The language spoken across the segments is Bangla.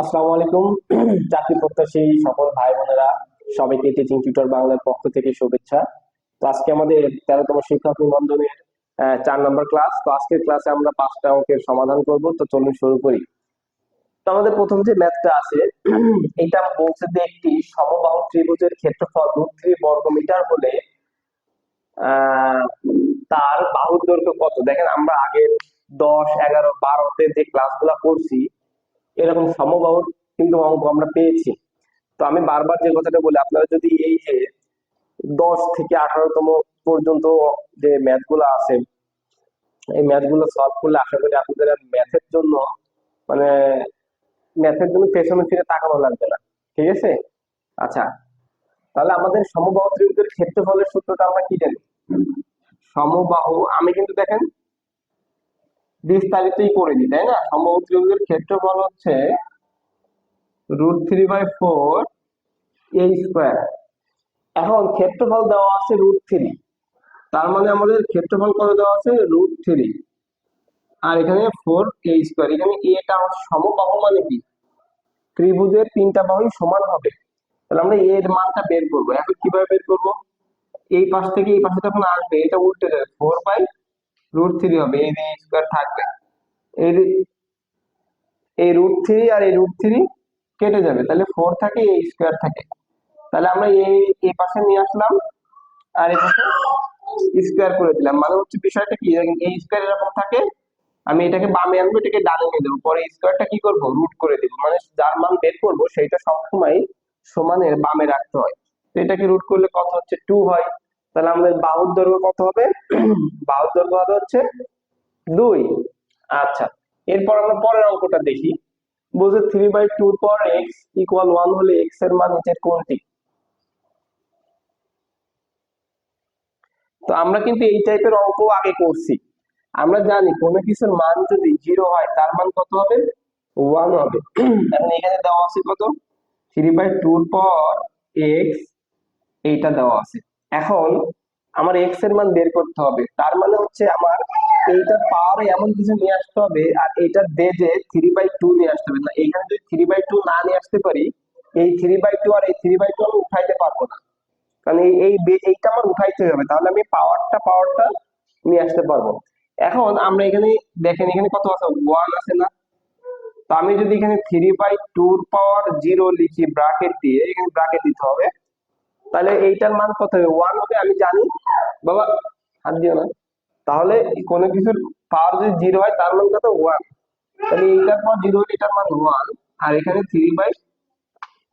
আসসালামু আলাইকুম। চাকরি প্রত্যাশী সকল ভাই বোনেরা, সবাইকে টিচিং টিউটর বাংলার পক্ষ থেকে শুভেচ্ছা। তো আজকে আমাদের তেরোতম শিক্ষক নিবন্ধনের চার নম্বর ক্লাস তো আজকের ক্লাসে আমরা পাঁচটা অঙ্কের সমাধান করব। তো চলুন শুরু করি। তো আমাদের প্রথম যে ম্যাথটা আছে এটা বলছে যে একটি সমবাহু ত্রিভুজের ক্ষেত্রফল রুট থ্রি বর্গমিটার হলে তার বাহুর দৈর্ঘ্য কত? দেখেন আমরা আগের দশ, এগারো, বারোতে যে ক্লাসগুলো করছি এরকম সমবাহুর কিন্তু অঙ্ক আমরা পেয়েছি। তো আমি বারবার যে কথাটা বলি, আপনারা যদি এই যে দশ থেকে আঠারোতম পর্যন্ত যে ম্যাথগুলো আছে, এই ম্যাথগুলো সলভ করলে আশা করি আপনাদের ম্যাথের জন্য মানে ম্যাথের জন্য পেছনে ফিরে তাকানো লাগবে না। ঠিক আছে? আচ্ছা তাহলে আমাদের সমবাহু ত্রিভুজের ক্ষেত্রফলের সূত্রটা আমরা কি জানি? সমবাহু, আমি কিন্তু দেখেন বিস্তারিতই করে দিই তাই না? সমবাহু ত্রিভুজের ক্ষেত্রফল হচ্ছে root three by four a square এখন ক্ষেত্রফল দেওয়া আছে রুট থ্রি তার মানে আমাদের ক্ষেত্রফল কত দেওয়া আছে? রুট থ্রি আর এখানে ফোর এ স্কোয়ার এখানে এটা সমবাহু মানে কি? ত্রিভুজের তিনটা বাহুই সমান হবে। তাহলে আমরা এর মানটা বের করব। এখন কীভাবে বের করব? এই পাশ থেকে এই পাশে যখন আসবে। এটা উল্টে যাবে। ফোর বাই রুট থ্রি হবে, এই স্কোয়ার থাকবে, এই রুট থ্রি আর এই রুট থ্রি কেটে যাবে, তাহলে ফোর থাকে, এই স্কোয়ার থাকে। তাহলে আমরা এই এই পাশে নিয়ে আসলাম, আর এই পাশে স্কোয়ার করে দিলাম। মানে হচ্ছে বিষয়টা কি এই স্কোয়ার এরকম থাকে, আমি এটাকে বামে আনব, এটাকে ডানে নিয়ে দেবো পরে স্কোয়ারটা কি করব? রুট করে দেবো। মানে যার মান বের করব, সেইটা সবসময় সমানের বামে রাখতে হয়। তো এটাকে রুট করলে কত হচ্ছে? টু হয়। তাহলে আমাদের বাহুর দৈর্ঘ্য কত হবে? বাহুর দৈর্ঘ্য হবে হচ্ছে দুই। আচ্ছা এরপর আমরা পরের অঙ্কটা দেখি। বলছে থ্রি বাই টুর পর এক্স ইকুয়াল ওয়ান হলে এক্সের মান নিচের কোনটি তো আমরা কিন্তু এই টাইপের অঙ্ক আগে করছি। আমরা জানি কোনো কিছুর মান যদি জিরো হয়, তার মান কত হবে? ওয়ান হবে। এখন এখানে দেওয়া আছে কত? থ্রি বাই টুর পর এক্স এইটা দেওয়া আছে। এখন আমার এক্সের মান বের করতে হবে। তার মানে হচ্ছে আমার এইটা পাওয়ারে এমন কিছু নিয়ে আসতে হবে আর এইটার বেজে থ্রি বাই টু নিয়ে আসতে হবে। না, এইখানে যদি থ্রি বাই টু না নিয়ে আসতে পারি, এই থ্রি বাই টু আর এই থ্রি বাই টু আমি উঠাইতে পারব না। কারণ এই এই এইটা আমার উঠাইতে হবে। তাহলে আমি পাওয়ারটা পাওয়ারটা নিয়ে আসতে পারব। এখন আমরা এখানে দেখেন, এখানে কত আছে? ওয়ান আছে না? তো আমি যদি এখানে থ্রি বাই টুর পাওয়ার জিরো লিখি ব্রাকেট দিয়ে, এখানে ব্রাকেট দিতে হবে। তাহলে এইটার মান কত হবে? ওয়ান হবে আমি জানি। বাবা হাত দিও না। তাহলে কোনো কিছুর পাওয়ার যদি জিরো হয় তার মান কত? ওয়ান তাহলে এইটার পর জিরো হলে এটার মান ওয়ান আর এখানে থ্রি বাই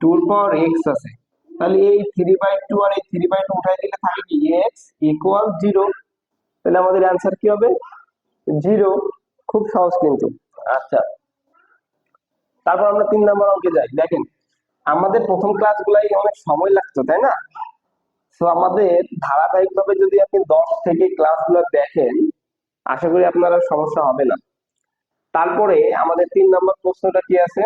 টুর পাওয়ার এক্স আছে। তাহলে এই থ্রি বাই টু আর এই থ্রি বাই টু উঠাই দিলে থাকে কি? এক্স ইকুয়াল জিরো তাহলে আমাদের অ্যান্সার কি হবে? জিরো খুব সহজ কিন্তু। আচ্ছা। তারপর আমরা তিন নম্বর অঙ্কে যাই। দেখেন আমাদের প্রথম ক্লাস ক্লাসগুলাই অনেক সময় লাগতো, তাই না? তো আমাদের ধারাবাহিকভাবে যদি আপনি দশ থেকে ক্লাসগুলো দেখেন, আশা করি আপনার সমস্যা হবে না। তারপরে আমাদের তিন নম্বর প্রশ্নটা কি আছে?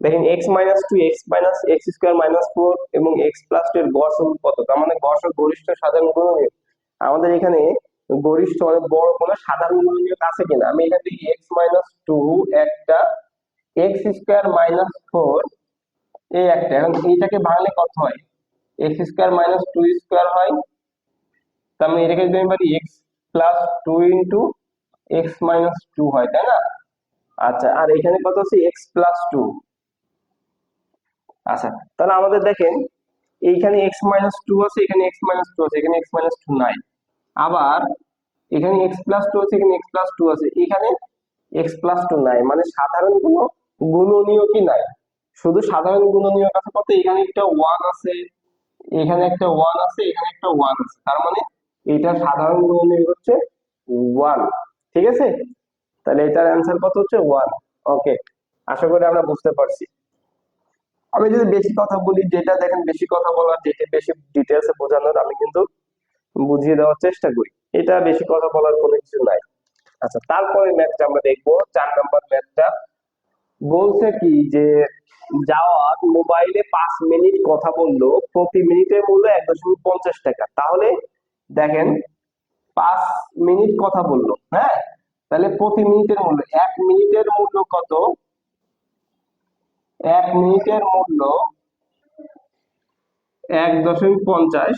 দেখেন X minus two X minus X square minus four এবং এক্স প্লাস টু এর গড় কত? তার মানে গড় গরিষ্ঠ সাধারণ গুণনীয়ক আমাদের এখানে গরিষ্ঠ মানে বড় কোনো সাধারণ গুণনীয়ক আছে কিনা? আমি এখান থেকে এক্স মাইনাস টু একটা এক্স স্কোয়ার মাইনাস ফোর এই একটা, এখন এইটাকে ভাঙলে কত হয়? X square minus two square হয়। তার মানে এটাকে যদি আমি পারি X plus two into X minus two হয়, তাই না? আচ্ছা আর এখানে কত আছে? এক্স প্লাস টু আচ্ছা তাহলে আমাদের দেখেন, এইখানে এক্স মাইনাস টু আছে, এখানে এক্স মাইনাস টু আছে, এখানে এক্স মাইনাস টু নাই। আবার এখানে এক্স প্লাস টু আছে, এখানে এক্স প্লাস টু আছে, এখানে এক্স প্লাস টু নাই। মানে সাধারণ কোনো গুণনীয় কি নাই? শুধু সাধারণ গুণনীয়ক আছে কত এখানে একটা ওয়ান আছে, এখানে একটা ওয়ান আছে, এখানে একটা ওয়ান আছে। তার মানে এটা সাধারণ গুণনীয়ক হচ্ছে ওয়ান ঠিক আছে? তাহলে এটার অ্যান্সার কত হচ্ছে ওয়ান ওকে আশা করি আমরা বুঝতে পারছি। আমি যদি বেশি কথা বলি, যেটা দেখেন বেশি কথা বলার, যেটা বেশি ডিটেলসে বোঝানোর, আমি কিন্তু বুঝিয়ে দেওয়ার চেষ্টা করি। এটা বেশি কথা বলার কোনো কিছু নাই। আচ্ছা তারপরে ম্যাথটা আমরা দেখব, চার নম্বর ম্যাথটা বলছে কি যে, জাওয়াদ মোবাইলে পাঁচ মিনিট কথা বলল, প্রতি মিনিটের মূল্য এক দশমিক পঞ্চাশ টাকা। তাহলে দেখেন, পাঁচ মিনিট কথা বলল হ্যাঁ? তাহলে প্রতি মিনিটের মূল্য, এক মিনিটের মূল্য কত? এক মিনিটের মূল্য এক দশমিক পঞ্চাশ।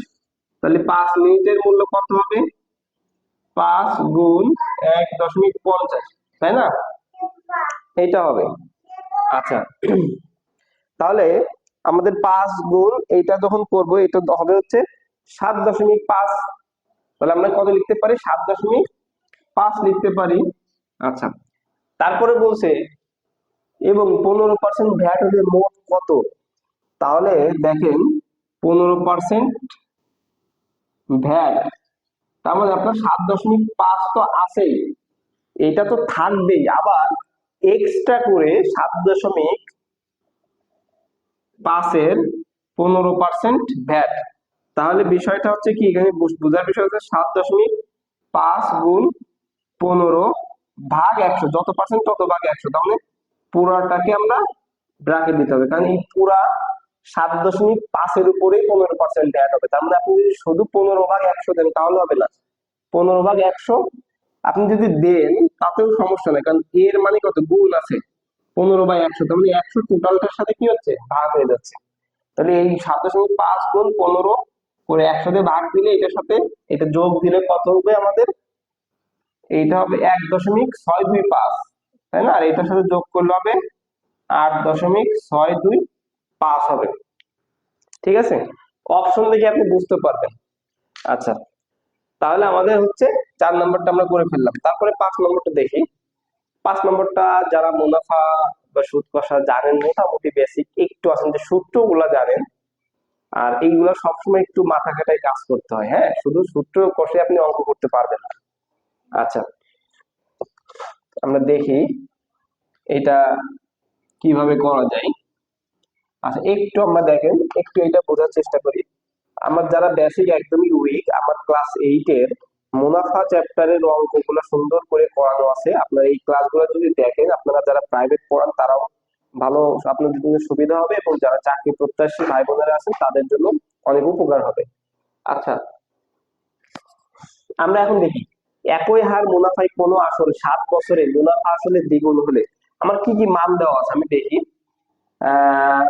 তাহলে পাঁচ মিনিটের মূল্য কত হবে? পাঁচ গুণ এক দশমিক পঞ্চাশ, তাই না? এটা হবে। আচ্ছা। তাহলে আমাদের পাঁচ গুণ এইটা যখন করব, এটা হবে হচ্ছে সাত দশমিক পাঁচ। তাহলে আমরা কত লিখতে পারি? সাত দশমিক পাঁচ লিখতে পারি। আচ্ছা। তারপরে বলছে, এবং পনেরো পার্সেন্ট ভ্যাট হলে মোট কত? তাহলে দেখেন, পনেরো পার্সেন্ট ভ্যাট, তার মানে আপনার সাত দশমিক পাঁচ তো আছেই। এটা তো থাকবেই। আবার এক্সট্রা করে সাত দশমিক পাঁচের পনেরো পার্সেন্ট ভ্যাট। তাহলে বিষয়টা হচ্ছে কি? এখানে বুঝ- বোঝার বিষয় হচ্ছে সাত দশমিক পাঁচ গুণ পনেরো ভাগ একশো, যত পার্সেন্ট তত ভাগ একশো। তার মানে পুরাটাকে আমরা ব্র্যাকেট দিতে হবে। কারণ এই পুরা সাত দশমিক পাঁচের উপরেই পনেরো পার্সেন্ট ভ্যাট হবে। তার মানে আপনি যদি শুধু পনেরো ভাগ একশো দেন, তাহলে হবে না। পনেরো ভাগ একশো আপনি যদি দেন, তাতেও সমস্যা নেই, কারণ এর মানে কত? গুণ আছে। পনেরো বাই একশো, তার মানে একশো টোটালটার সাথে কি হচ্ছে? ভাগ হয়ে যাচ্ছে। তাহলে এই সাত দশমিক পাঁচ গুণ পনেরো করে দিয়ে ভাগ দিলে এটার সাথে এটা যোগ দিলে কত হবে আমাদের? এইটা হবে এক দশমিক ছয় দুই পাঁচ, তাই না? আর এটার সাথে যোগ করলে হবে আট দশমিক ছয় দুই পাঁচ হবে। ঠিক আছে? অপশন দেখে আপনি বুঝতে পারবেন। আচ্ছা তাহলে আমাদের হচ্ছে চার নম্বরটা আমরা করে ফেললাম। তারপরে পাঁচ নম্বরটা দেখি। পাঁচ নম্বরটা যারা মুনাফা বা সুদ কষা জানেন, মোটামুটি বেসিক একটু আছেন যে সূত্রগুলা জানেন। আর এইগুলো সবসময় একটু মাথা খাটাই কাজ করতে হয় হ্যাঁ? শুধু সূত্র কষে আপনি অঙ্ক করতে পারবেন না। আচ্ছা আমরা দেখি এটা কীভাবে করা যায়। আচ্ছা একটু আমরা দেখেন, একটু এটা বোঝার চেষ্টা করি। আমার যারা বেসিক একদমই উইক আমার ক্লাস এইটের মুনাফা চ্যাপ্টারের অঙ্কগুলো সুন্দর করে পড়ানো আছে। আপনারা এই ক্লাসগুলো যদি দেখেন, আপনারা যারা প্রাইভেট পড়ান, তারাও ভালো আপনাদের জন্য সুবিধা হবে এবং যারা চাকরি প্রত্যাশী ভাই বোনেরা আছেন, তাদের জন্য অনেক উপকার হবে। আচ্ছা আমরা এখন দেখি, একই হার মুনাফায় কোনো আসল সাত বছরে মুনাফা আসলে দ্বিগুণ হলে আমার কি কি মান দেওয়া আছে আমি দেখি। আহ,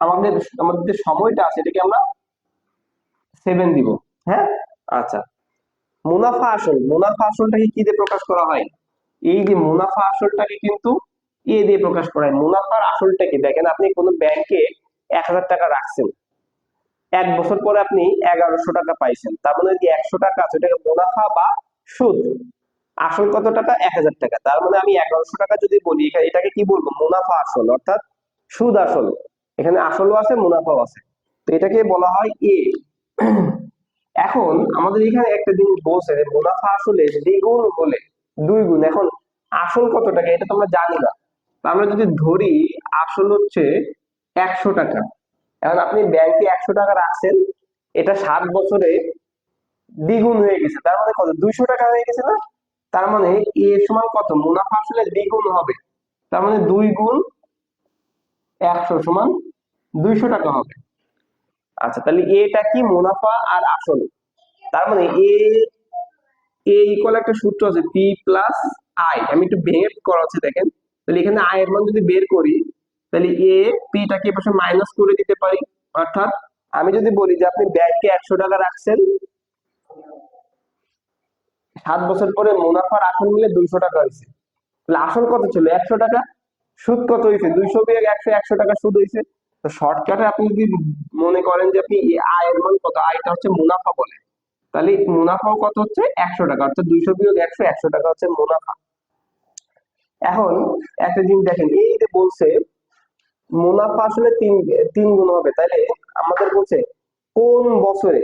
আমাদের আমাদের সময়টা আছে এটাকে আমরা সেভেন দিব। হ্যাঁ? আচ্ছা। মুনাফা আসল, মুনাফা আসলটাকে কি দিয়ে প্রকাশ করা হয়? এই যে মুনাফা আসলটাকে কিন্তু এ দিয়ে প্রকাশ করা হয়। মুনাফার আসলটা কি দেখেন আপনি কোনো ব্যাংকে এক হাজার টাকা রাখছেন। এক বছর পরে আপনি এগারোশো টাকা পাইছেন। তার মানে যদি একশো টাকা আছে ওটাকে মুনাফা বা সুদ। আসল কত টাকা? এক হাজার টাকা। তার মানে আমি এগারোশো টাকা যদি বলি এটাকে কি বলব? মুনাফা আসল, অর্থাৎ সুদ আসল। এখানে আসলও আছে, মুনাফাও আছে। তো এটাকে বলা হয় এ। এখন আমাদের এখানে একটা জিনিস বলছে যে মুনাফা আসলে দ্বিগুণ হলে দুই গুণ এখন আসল কত টাকা এটা তো আমরা জানি না। আমরা যদি ধরি, আসল হচ্ছে একশো টাকা। এখন আপনি ব্যাংকে একশো টাকা রাখছেন, এটা সাত বছরে দ্বিগুণ হয়ে গেছে। তার মানে কত? দুইশো টাকা হয়ে গেছে না? তার মানে এ সমান কত? মুনাফা আসলে দ্বিগুণ হবে। তার মানে দুই গুণ একশো সমান দুইশো টাকা হবে। আচ্ছা তাহলে এটা কি মুনাফা আর আসল? তার মানে এ এ ইকুয়াল একটা সূত্র আছে পি প্লাস আই আমি একটু ভেঙে করা হচ্ছে দেখেন। তাহলে এখানে আই এর মান যদি বের করি, তাহলে এ পিটাকে পাশে মাইনাস করে দিতে পারি। অর্থাৎ আমি যদি বলি যে আপনি ব্যাংকে একশো টাকা রাখছেন, সাত বছর পরে মুনাফার আসল মিলে দুইশো টাকা হয়েছে। তাহলে আসল কত ছিল? একশো টাকা? সুদ কত হয়েছে? দুইশো বিয়োগ একশো একশো টাকা সুদ হয়েছে। তো শর্টকাটে আপনি যদি মনে করেন যে আপনি আয়ের মান কত? আয়টা হচ্ছে মুনাফা বলে। তাহলে মুনাফাও কত হচ্ছে? একশো টাকা। অর্থাৎ দুইশো বিয়োগ একশো একশো টাকা হচ্ছে মুনাফা। এখন একটা জিনিস দেখেন, এই যে বলছে, মুনাফা আসলে তিন তিন গুণ হবে। তাইলে আমাদের বলছে, কোন বছরে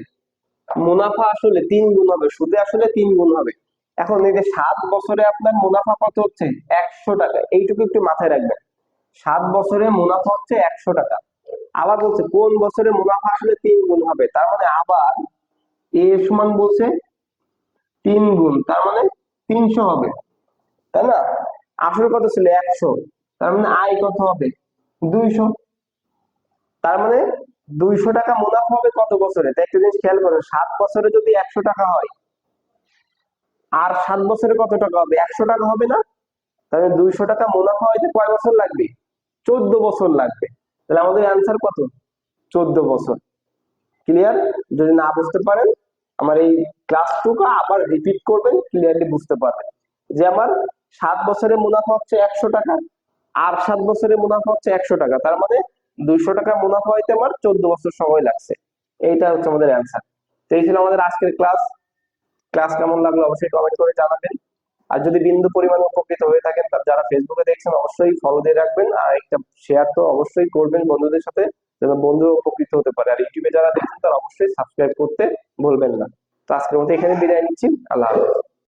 মুনাফা আসলে তিন গুণ হবে? সুদে আসলে তিন গুণ হবে। এখন এই যে সাত বছরে আপনার মুনাফা কত হচ্ছে? একশো টাকা। এইটুকু একটু মাথায় রাখবেন। সাত বছরে মুনাফা হচ্ছে একশো টাকা। আবার বলছে, কোন বছরে মুনাফা আসলে তিন গুণ হবে? তার মানে আবার এ সমান বলছে তিন গুণ, তার মানে তিনশো হবে। তাই না? আসলে কত ছিল একশো, তার মানে আয় কত হবে? দুইশো। তার মানে দুইশো টাকা মুনাফা হবে কত বছরে? তাই একটা জিনিস খেয়াল করেন সাত বছরে যদি একশো টাকা হয়, আর সাত বছরে কত টাকা হবে? একশো টাকা হবে না? তাহলে দুইশো টাকা মুনাফা হইতে কয় বছর লাগবে? চোদ্দ বছর লাগবে। তাহলে আমাদের অ্যান্সার কত? চোদ্দ বছর। ক্লিয়ার যদি না বুঝতে পারেন, আমার এই ক্লাসটুকু আবার রিপিট করবেন ক্লিয়ারলি বুঝতে পারবেন। যে আমার সাত বছরে মুনাফা হচ্ছে একশো টাকা, আর সাত বছরে মুনাফা হচ্ছে একশো টাকা। তার মানে দুইশো টাকা মুনাফা হইতে আমার চোদ্দ বছর সময় লাগছে। এইটা হচ্ছে আমাদের অ্যান্সার তো এই ছিল আমাদের আজকের ক্লাস ক্লাস কেমন লাগল অবশ্যই কমেন্ট করে জানাবেন। আর যদি বিন্দু পরিমাণে উপকৃত হয়ে থাকেন যারা ফেসবুকে দেখছেন, অবশ্যই ফলো দিয়ে রাখবেন। আর একটা শেয়ার তো অবশ্যই করবেন বন্ধুদের সাথে, যেন বন্ধু উপকৃত হতে পারে। আর ইউটিউবে যারা দেখছেন, তারা অবশ্যই সাবস্ক্রাইব করতে ভুলবেন না। তো আজকের মতো এখানে বিদায় নিচ্ছি। আল্লাহ হাফেজ।